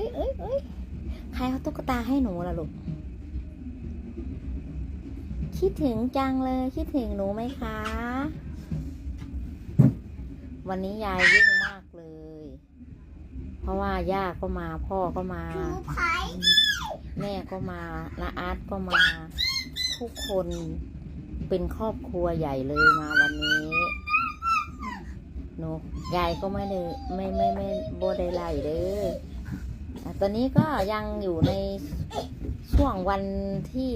อ้ยเอ้ยเอ้ยใครเอาตุ๊กตาให้หนูล่ะลูก คิดถึงจังเลย คิดถึงหนูไหมคะ วันนี้ยายยุ่งมากเลย เพราะว่าย่าก็มาพ่อก็มาถูไผ่แม่ก็มาละอาร์ตก็มา ทุกคนเป็นครอบครัวใหญ่เลยมาวันนี้หนูยายก็ไม่ได้ไม่ไม่ไม่โบได้ไล่เด้ออะ ตอนนี้ก็ยังอยู่ในช่วงวันที่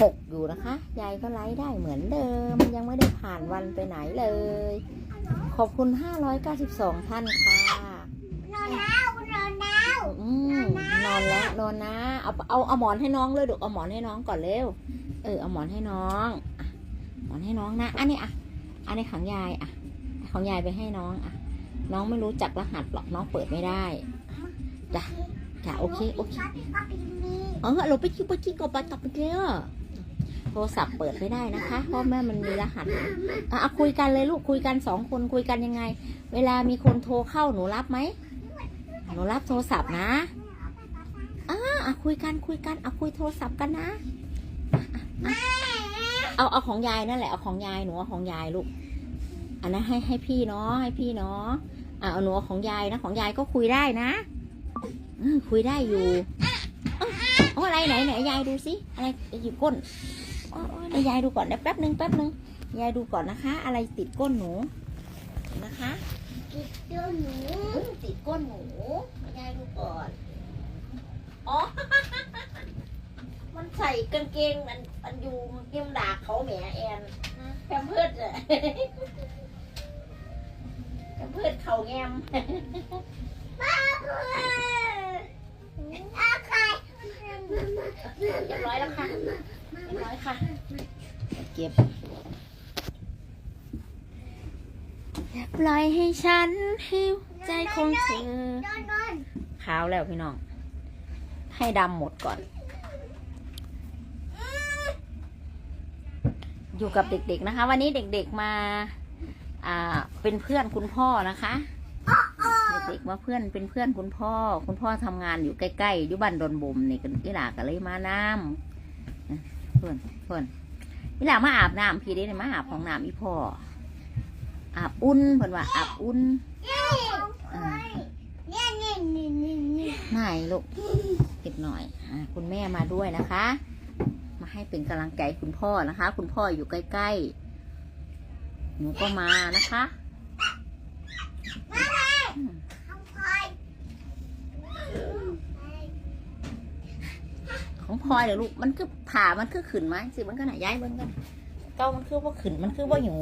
หกอยู่นะคะ ยายก็ไลฟ์ได้เหมือนเดิม ยังไม่ได้ผ่านวันไปไหนเลย ขอบคุณ 592 ท่านค่ะ นอนแล้วนอนแล้วอืมนอนแล้วนอนนะ เอาเอาเอาหมอนให้น้องเลยดูเอาหมอนให้น้องก่อนเร็ว เออเอาหมอนให้น้องอะหมอนให้น้องนะ อันนี้อะ อันนี้ของยายอะ ของยายไปให้น้องอะ น้องไม่รู้จักรหัสหรอกน้องเปิดไม่ได้ จ้ะจ้ะโอเคโอเคเออเราไปชิไปชิกับไปตับไปเจอโทรศัพท์เปิดไม่ได้นะคะ เพราะแม่มันมีรหัสอะอะคุยกันเลยลูกคุยกันสองคนคุยกันยังไง เวลามีคนโทรเข้าหนูรับไหมหนูรับโทรศัพท์นะอะอะคุยกันคุยกันอะคุยโทรศัพท์กันนะเอาเอาของยายนั่นแหละเอาของยายหนูเอาของยายลูกอันนั้นให้ให้พี่เนาะให้พี่เนาะอะเอาหนูเอาของยายนะของยายก็คุยได้นะ คุยได้อยู่โอ้อะไรไหนไหนยายดูสิอะไรอยู่ก้นโอ้โอ้เดี๋ยวยายดูก่อนเดี๋ยวแป๊บหนึ่งแป๊บหนึ่งยายดูก่อนนะคะ อะไรติดก้นหนูนะคะกินตัวหนูอุ๊ยติดก้นหนูยายดูก่อนอ๋อมันใส่กางเกงมันมันอยู่เกมดากเขาแหมแอนแพมเพิร์ดอะแพมเพิร์ดเขาแงมป้าคืออ เรียบร้อยแล้วค่ะเรียบร้อยค่ะ เก็บปล่อยให้ฉันหิวใจของเธอนอนนอนขาวแล้วพี่น้อง ให้ดำหมดก่อน อยู่กับเด็กๆนะคะ วันนี้เด็กๆมา อ่าเป็นเพื่อนคุณพ่อนะคะเด็กๆมาเพื่อนเป็นเพื่อนคุณพ่อ คุณพ่อทำงานอยู่ใกล้ๆอยู่บ้านดอนบ่มนี่กันอีหลาก็เลยมาน้ำเพื่อนเพื่อนอีหลามาอาบน้ำพี่ได้เลยมาอาบของน้ำอีพ่ออาบอุ่นเพื่อนว่าอาบอุ่นเนี่ยเนี่ยลูกเก็บหน่อยอคุณแม่มาด้วยนะคะ มาให้เป็นกำลังใจคุณพ่อนะคะ คุณพ่ออยู่ใกล้ๆหนูก็มานะคะอืม ทำไม ของ พลอยเดี๋ยวลูกมันคือผ่ามันคือขืนไหมสิมันก็หนาย้ายเบิ้งกันเก้ามันคือว่าขืนมันคือว่าอยู่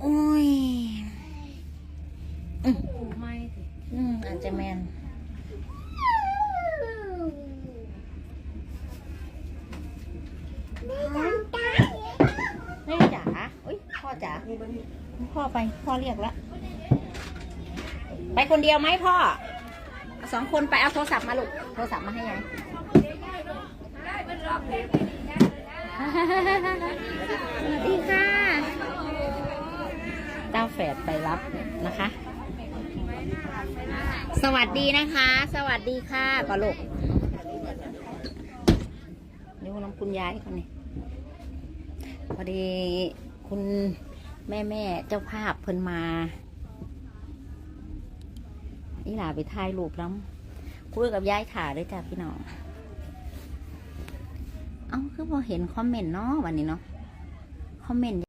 โอ้ยอืมอืมอาจจะแมนแม่จ๋าอุ้ยพ่อจ๋าพ่อไปพ่อเรียกแล้วไปคนเดียวไหมพ่อสองคนไปเอาโทรศัพท์มาลูกโทรศัพท์มาให้ยาย สวัสดีค่ะเต้าแฝดไปรับนะคะ สวัสดีนะคะ สวัสดีค่ะก่อลูกดูน้องคุณยายคนนี้พอดีคุณแม่แม่เจ้าภาพเพิ่นมาอีหลาไปถ่ายรูปน้ำคุยกับยายขาด้วยจ้ะพี่น้อง เอ้าคือพอเห็นคอมเมนต์เนาะวันนี้เนาะคอมเมนต์